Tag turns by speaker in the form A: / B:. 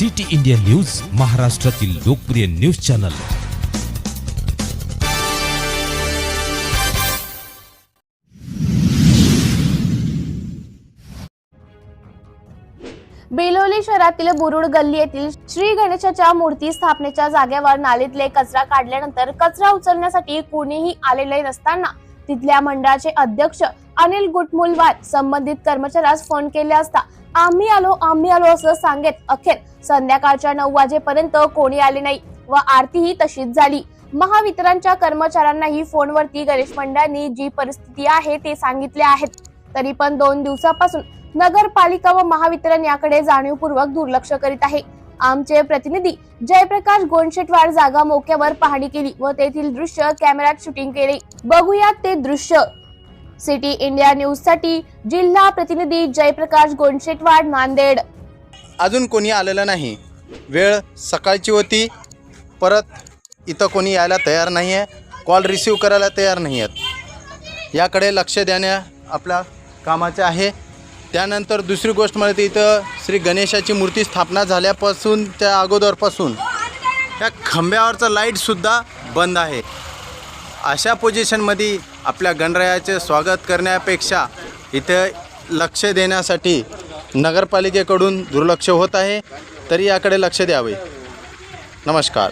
A: City India news महाराष्ट्रातील लोकप्रिय news channel.
B: बेलोली शहरातील बुरुड गल्ली येथील श्री गणेशाच्या मूर्ती स्थापनेच्या जागेवर नालीतले कचरा काढल्यानंतर कचरा उचलण्यासाठी कोणीही आलेले नसताना तिथल्या मंडळाचे अध्यक्ष अनिल गुटमुलवार संबंधित कर्मचाऱ्यास फोन केले असता आम्ही आलो आम्ही आलो असं सांगत. अखेर संध्याकाळच्या नऊ वाजेपर्यंत कोणी आले नाही व आरतीही तशीच झाली. महावितरणच्या कर्मचाऱ्यांनाही फोनवरती गणेश मंडळांनी जी परिस्थिती आहे ते सांगितले आहेत. तरी पण दोन दिवसापासून नगरपालिका व महावितरण याकडे जाणीवपूर्वक दुर्लक्ष करीत आहे. आमचे प्रतिनिधी जयप्रकाश गोंडशेटवाड जागा मोक्यावर पाहणी केली व तेथील दृश्य कॅमेऱ्यात शूटिंग केले. बघूयात ते दृश्य. सिटी इंडिया न्यूजसाठी जिल्हा प्रतिनिधी जयप्रकाश गोंडशेटवाड नांदेड.
C: अजून कोणी आलेलं नाही. वेळ सकाळची होती. परत इथं कोणी यायला तयार नाही आहे कॉल रिसीव करायला तयार नाही आहेत याकडे लक्ष देण्या आपल्या कामाचे आहे. त्यानंतर दुसरी गोष्ट म्हणजे इथं श्री गणेशाची मूर्ती स्थापना झाल्यापासून त्या अगोदरपासून त्या खांब्यावरचं लाईटसुद्धा बंद आहे. अशा पोझिशनमध्ये आपल्या गणरायाचे स्वागत करण्यापेक्षा इथे लक्ष देण्यासाठी नगरपालिकेकडून दुर्लक्ष होत आहे. तरी याकडे लक्ष द्यावे. नमस्कार.